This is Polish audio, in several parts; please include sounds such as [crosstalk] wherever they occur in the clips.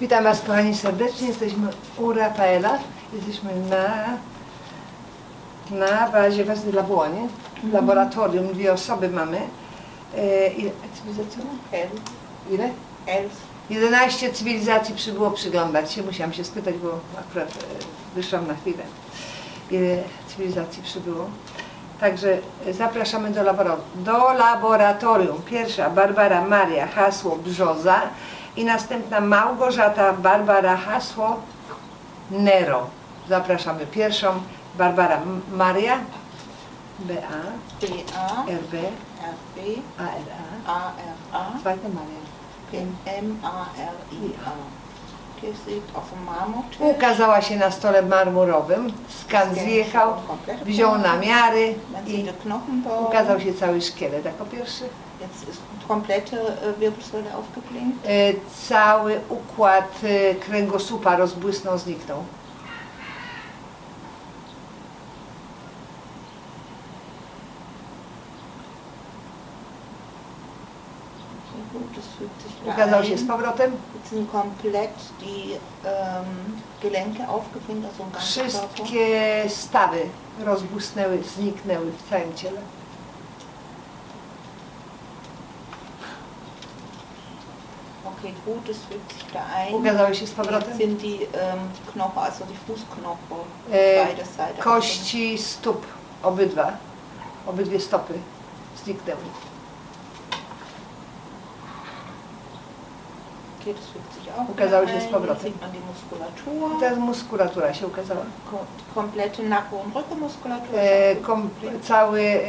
Witam Was kochani serdecznie. Jesteśmy u Rafaela. Jesteśmy na, na bazie Wezy Labuanie. W laboratorium. Dwie osoby mamy. E, ile cywilizacji? Ile? Elf. 11 cywilizacji przybyło przyglądać się. Musiałam się spytać, bo akurat e, wyszłam na chwilę. Ile cywilizacji przybyło. Także e, zapraszamy do, labora- do laboratorium. Pierwsza Barbara Maria, hasło Brzoza i następna Małgorzata Barbara, hasło Nero. Zapraszamy pierwszą Barbara M- Maria, B-A, B-A, R-B, R-B, A-R-A, A-R-A, zweite Maria. M-A-R-I-A. Steht auf dem Marmortisch. Ukazała się na stole marmurowym, skan zjechał, wziął namiary Man i sieht den Knochenbau. ukazał się cały szkielet jako pierwszy. Jetzt ist komplette Wirbelsäule aufgeblinkt. Cały układ e, kręgosłupa rozbłysnął, zniknął. Ukazał się z powrotem. Wszystkie stawy rozbłysnęły, zniknęły w całym ciele. Okay, gut, fügt sich wieder ein. Się z powrotem. sind die ähm, Knochen, also die Fußknochen, E, beide Seiten. Kości stóp, obydwa, obydwie stopy zniknęły. Okay, das fügt sich auch Ukazały się z ein. powrotem. Jetzt sieht man die Muskulatur. I teraz muskulatura się ukazała. Ko- Die komplette Nacken- und Rückenmuskulatur. E, ist kom, aufgeblinkt. cały e,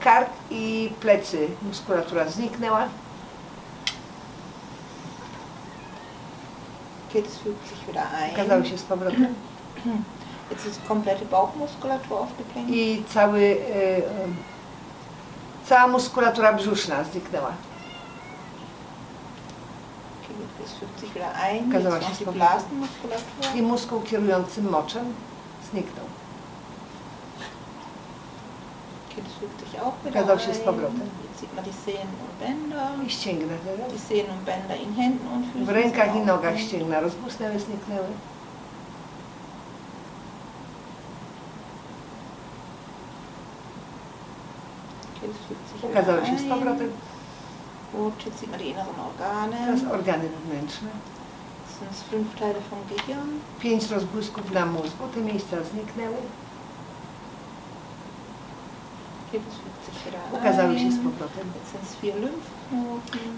kark i plecy muskulatura zniknęła. Fügt sich wieder ein. Ukazały się z powrotem. [clears throat] Jetzt ist komplette Bauchmuskulatur aufgeblinkt. I cały, e, em, cała muskulatura brzuszna zniknęła. Okay, das fügt sich wieder ein. Ukazała Jetzt się noch z die. Blasenmuskulatur. I muskuł kierujący moczem zniknął. Sich auch wieder Ukazał się z powrotem. Sieht man die Sehnen und Bänder. I ścięgna Die. Sehnen und Bänder in Händen und Füßen. W rękach i nogach ścięgna rozbłysnęły, zniknęły. Ukazały się z powrotem. Jetzt sieht man die inneren Organe. Teraz organy wewnętrzne. Sind fünf Teile vom Gehirn. Pięć rozbłysków na mózgu. Te miejsca zniknęły. Okay, das fügt sich wieder Ukazały się z powrotem.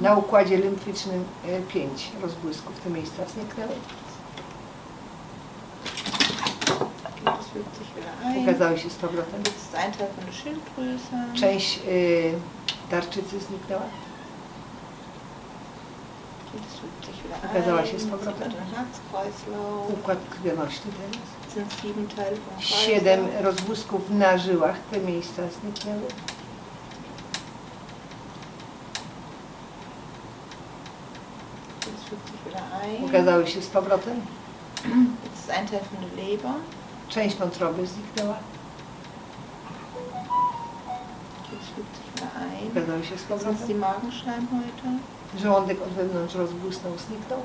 Na układzie limfycznym e, pięć rozbłysków. Te miejsca zniknęły. Ukazały się z powrotem. Część y, tarczycy zniknęła. Ukazała się z powrotem. Układ krwionośny teraz. Siedem rozbłysków na żyłach. Te miejsca zniknęły. Ukazały się z powrotem. Część wątroby zniknęła. Ukazały się z powrotem. Żołądek od wewnątrz rozbłysnął, zniknął.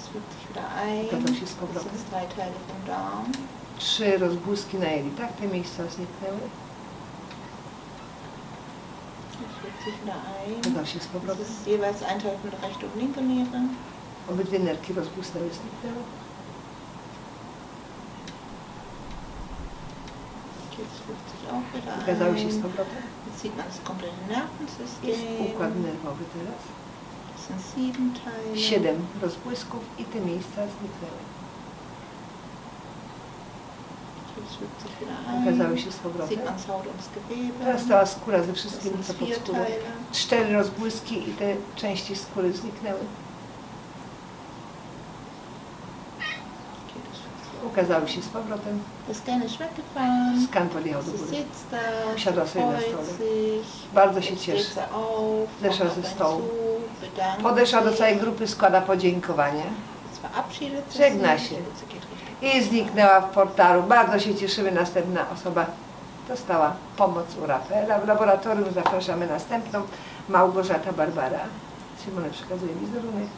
Das fügt sich wieder ein. Sind Teile vom Darm. Trzy rozbłyski na jelitach. Te miejsca zniknęły. Das. Ukazał się z Das powrotem. ist jeweils ein Teil von der rechten und linken Niere. Obydwie nerki rozbłysnęły, zniknęły. Das Ukazały się z powrotem. Das Jest układ nerwowy teraz. Teile. Siedem rozbłysków i te miejsca zniknęły. Ukazały się z powrotem. Teraz cała skóra ze wszystkim, co pod skórą. Cztery rozbłyski i te części skóry zniknęły. Okay, das fügt sich auch. Ukazały się z powrotem. Skan podjechał do góry. Usiadła sobie na stole. Bardzo się cieszy. Zeszła ze stołu. Podeszła do całej grupy, składa sie Żegna się. I zniknęła w portalu. Bardzo się cieszymy. Następna osoba dostała pomoc u Rafaela. W laboratorium zapraszamy następną, Małgorzata Barbara. Simone przekazuje wizerunek.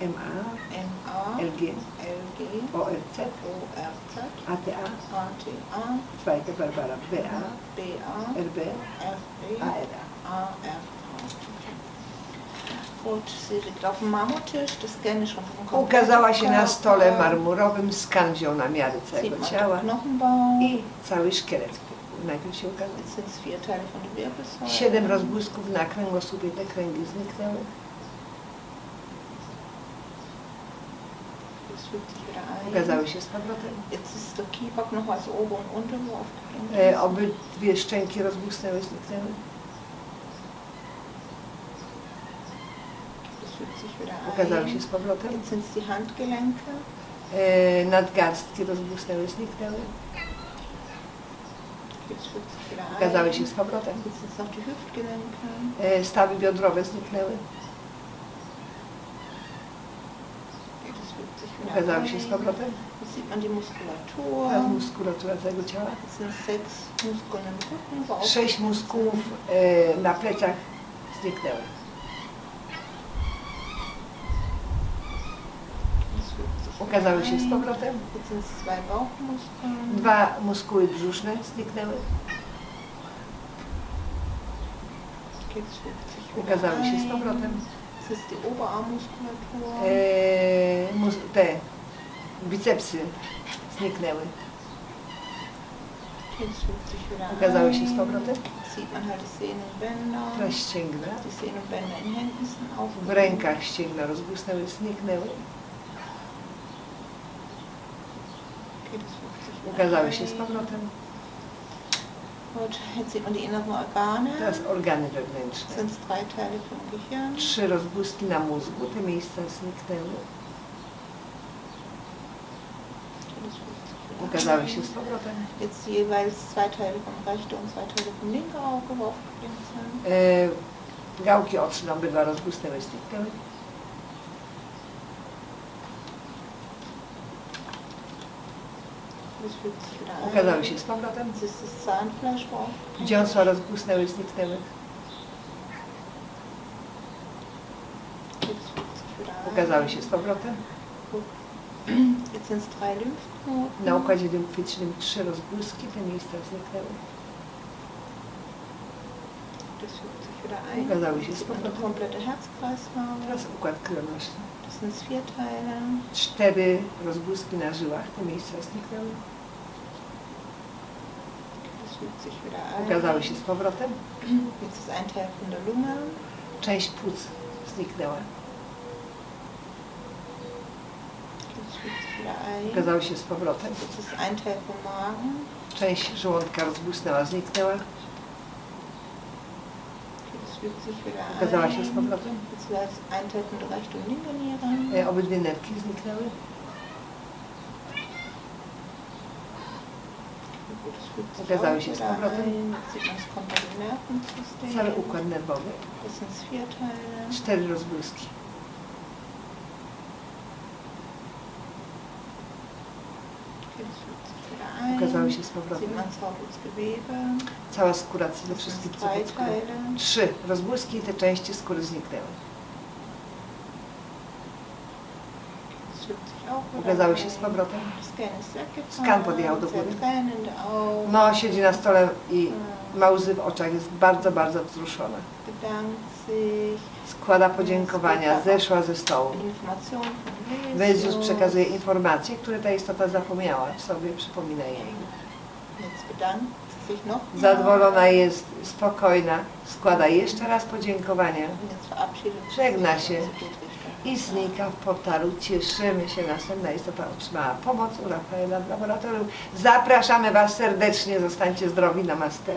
MA, MA, LG, LG, ORZ, ORZ, ATA, ATA, Zweite Barbara, BA, BA, RB, RB, ARA. AR. Gut, sie liegt auf dem Marmortisch, das scanne ich schon vom Ukazała się na stole marmurowym, skan wziął na miarę całego ciała Knochenbau. i cały szkielet najpierw się ukazał. Jetzt sind es vier Teile von der Wirbelsäule. Siedem rozbłysków na kręgosłupie, te kręgi zniknęły. Ein. Ukazały się z powrotem. E, obydwie szczęki rozbłysnęły, zniknęły. Ukazały się z powrotem. E, nadgarstki rozbłysnęły, zniknęły. Ukazały się z powrotem. E, stawy biodrowe zniknęły. Das Ukazały się z powrotem. Man die Muskulatur. Muskulatura całego ciała. Sześć muskułów e, na plecach zniknęły. Ukazały się z powrotem. Dwa muskuły brzuszne zniknęły. Ukazały się z powrotem. Das ist die Oberarmmuskulatur. E, mus, te bicepsy zniknęły. Jetzt fügt sich wieder Ukazały się z powrotem. Sieht man halt die Sehnenbänder. Teraz ścięgna. Die Sehnenbänder in Händen sind W rękach ścięgna rozbłysnęły, zniknęły. Okay, das fügt sich wieder Ukazały się z powrotem. Gut, jetzt sieht man die inneren Organe. Teraz organy wewnętrzne. sind drei Teile vom Gehirn. Trzy rozbłyski na mózgu, te miejsca zniknęły. Ukazały się z powrotem. Jetzt jeweils zwei Teile vom rechten und zwei Teile vom linken Auge, aufgeblinkt sind. E, gałki obydwa rozbłysnęły, zniknęły. Das fügt sich wieder ein. Ukazały się z powrotem. Dziąsła rozbłysnęły, zniknęły. Ukazały się z powrotem. Lymphknoten. Na układzie lymfycznym trzy rozbłyski, te miejsca zniknęły. Ukazały się z powrotem. Teraz układ Teile. Cztery rozbłyski na żyłach, te miejsca zniknęły. Fügt sich wieder ein. Ukazały się z powrotem. Jetzt ist ein Teil von der Lunge. Część płuc zniknęła. Ukazały się z powrotem. Jetzt ist ein Teil vom Magen. Część żołądka rozbłysnęła, zniknęła. Ukazała się z powrotem. Jetzt es ein Teil von der rechten und linken Niere. Obydwie nerki zniknęły. Gut, das fügt sich Ukazały się z powrotem. Cały układ nerwowy. Cztery rozbłyski. Ukazały się z powrotem. Cała skóra skórą. Teile. Trzy rozbłyski i te części skóry zniknęły. Das fügt sich auch wieder Ukazały się z powrotem. Scan podjechał do góry. No, siedzi na stole i ma łzy w oczach, jest bardzo, bardzo wzruszona. Składa podziękowania, zeszła ze stołu. Jezus przekazuje informacje, które ta istota zapomniała w sobie, przypomina jej. Zadowolona jest, spokojna, składa jeszcze raz podziękowania Żegna się. I znika w portalu. Cieszymy się, następna istota otrzymała pomoc u Rafaela w laboratorium. Zapraszamy Was serdecznie, zostańcie zdrowi, namaste.